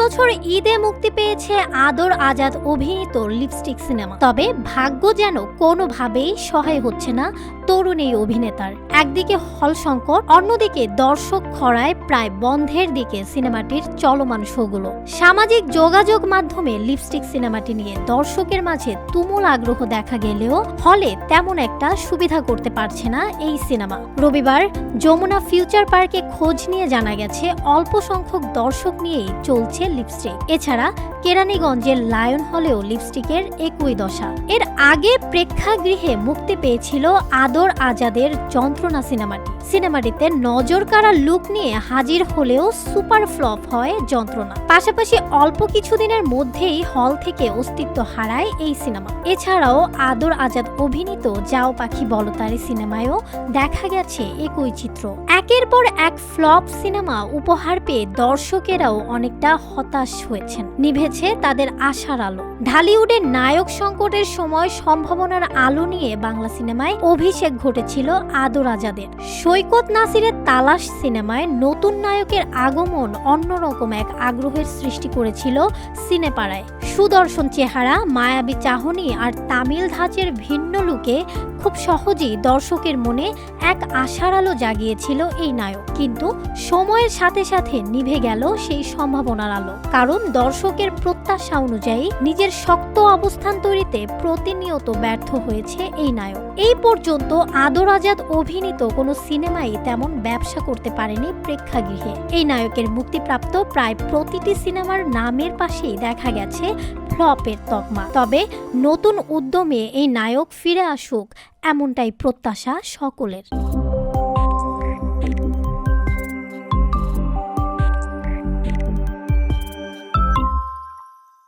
বছর ঈদে মুক্তি পেয়েছে আদর আজাদ অভিনীত লিপস্টিক সিনেমা। তবে ভাগ্য যেন কোনোভাবেই সহায় হচ্ছে না তরুণ এই অভিনেতার। একদিকে হল সংকট অন্যদিকে দর্শক খরায় প্রায় বন্ধের দিকে সিনেমাটির চলমান শোগুলো। সামাজিক যোগাযোগ মাধ্যমে লিপস্টিক সিনেমাটি নিয়ে দর্শকের মাঝে তুমুল আগ্রহ দেখা গেলেও হলে তেমন একটা সুবিধা করতে পারছে না এই সিনেমা। রবিবার যমুনা ফিউচার পার্কে খোঁজ নিয়ে জানা গেছে, অল্প সংখ্যক দর্শক নিয়েই চলছে লিপস্টিক। এছাড়া কেরানীগঞ্জের লায়ন হলেও লিপস্টিকের একই দশা। এর আগে প্রেক্ষাগৃহে মুক্তি পেয়েছিল আদর আজাদের যন্ত্রণা সিনেমাটি। সিনেমাটিতে নজর কাড়া লুক নিয়ে হাজির হলেও সুপার ফ্লপ হয় যন্ত্রণা। পাশাপাশি অল্প কিছুদিনের মধ্যেই হল থেকে অস্তিত্ব হারায় এই সিনেমা। এছাড়াও আদর আজাদ অভিনীত যাও পাখি বলতারি সিনেমায়ও দেখা গেছে একই চিত্র। একের পর এক ফ্লপ সিনেমা উপহার পেয়ে দর্শকেরাও অনেকটা হতাশ হয়েছেন। নিভেছে তাদের আশার আলো। ঢালিউডের নায়ক সংকটের সময় সম্ভাবনার আলো নিয়ে বাংলা সিনেমায় অভিষেক ঘটেছিল আদর আজাদের। সৈকত নাসিরের তালাশ সিনেমায় নতুন নায়কের আগমন অন্যরকম এক আগ্রহের সৃষ্টি করেছিল সিনেপাড়ায়। সুদর্শন চেহারা, মায়াবী চাহনি আর তামিল ধাঁচের ভিন্ন লুকে খুব সহজেই দর্শকের মনে এক আশার আলো জাগিয়েছিল এই নায়ক। কিন্তু সময়ের সাথে সাথে নিভে গেল সেই সম্ভাবনার আলো। কারণ দর্শকের প্রত্যাশা অনুযায়ী নিজের শক্ত অবস্থান তৈরিতে প্রতিনিয়ত ব্যর্থ হয়েছে এই নায়ক। এই পর্যন্ত আদর আজাদ অভিনীত কোনো সিনেমাই তেমন ব্যবসা করতে পারেনি প্রেক্ষাগৃহে। এই নায়কের মুক্তিপ্রাপ্ত প্রায় প্রতিটি সিনেমার নামের পাশেই দেখা গেছে ফ্লপের তকমা। তবে নতুন উদ্যমে এই নায়ক ফিরে আসুক এমনটাই প্রত্যাশা সকলের।